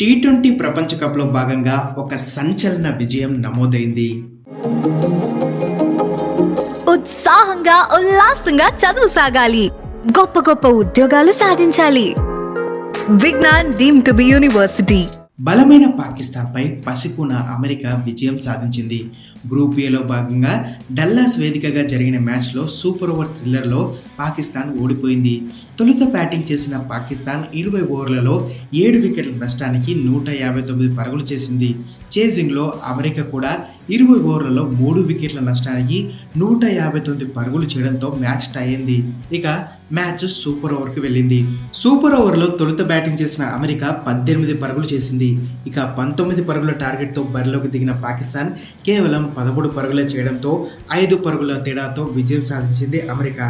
T twenty ప్రపంచ కప్లో భాగంగా ఒక సంచలన విజయం నమోదైంది. ఉత్సాహంగా ఉల్లాసంగా చదువు సాగాలి. గొప్ప గొప్ప ఉద్యోగాలు సాధించాలి. Vignan deem to be university. బలమైన పాకిస్తాన్పై పసికూన అమెరికా విజయం సాధించింది. గ్రూప్ ఏలో భాగంగా డల్లాస్ వేదికగా జరిగిన మ్యాచ్లో సూపర్ ఓవర్ థ్రిల్లర్లో పాకిస్తాన్ ఓడిపోయింది. తొలుత బ్యాటింగ్ చేసిన పాకిస్తాన్ ఇరవై ఓవర్లలో ఏడు వికెట్ల నష్టానికి నూట యాభై తొమ్మిది పరుగులు చేసింది. చేజింగ్లో అమెరికా కూడా ఇరవై ఓవర్లలో మూడు వికెట్ల నష్టానికి నూట యాభై తొమ్మిది పరుగులు చేయడంతో మ్యాచ్ టై అయింది. ఇక మ్యాచ్ సూపర్ ఓవర్కి వెళ్ళింది. సూపర్ ఓవర్లో తొలుత బ్యాటింగ్ చేసిన అమెరికా పద్దెనిమిది పరుగులు చేసింది. ఇక పంతొమ్మిది పరుగుల టార్గెట్తో బరిలోకి దిగిన పాకిస్తాన్ కేవలం పదమూడు పరుగులే చేయడంతో ఐదు పరుగుల తేడాతో విజయం సాధించింది America.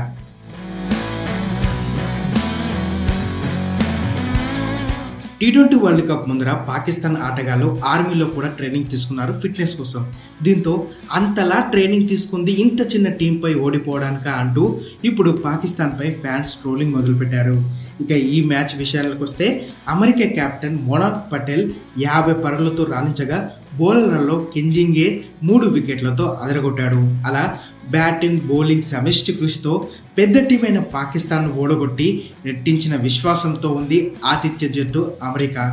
T twenty world cup ముందర పాకిస్తాన్ ఆటగాళ్ళు ఆర్మీలో కూడా ట్రైనింగ్ తీసుకున్నారు ఫిట్నెస్ కోసం. దీంతో అంతలా ట్రైనింగ్ తీసుకుంది ఇంత చిన్న టీంపై ఓడిపోవడానిక అంటూ ఇప్పుడు పాకిస్తాన్పై ఫ్యాన్స్ ట్రోలింగ్ మొదలుపెట్టారు. ఇక ఈ మ్యాచ్ విషయాలకు వస్తే అమెరికా కెప్టెన్ మోనాక్ పటేల్ యాభై పరుగులతో రాణించగా బౌలర్లలో కింజింగే మూడు వికెట్లతో అదరగొట్టాడు. అలా బ్యాటింగ్ బౌలింగ్ సమిష్టి కృషితో పెద్ద టీం అయిన పాకిస్తాన్ను ఓడగొట్టి నెట్టించిన విశ్వాసంతో ఉంది ఆతిథ్య జట్టు అమెరికా.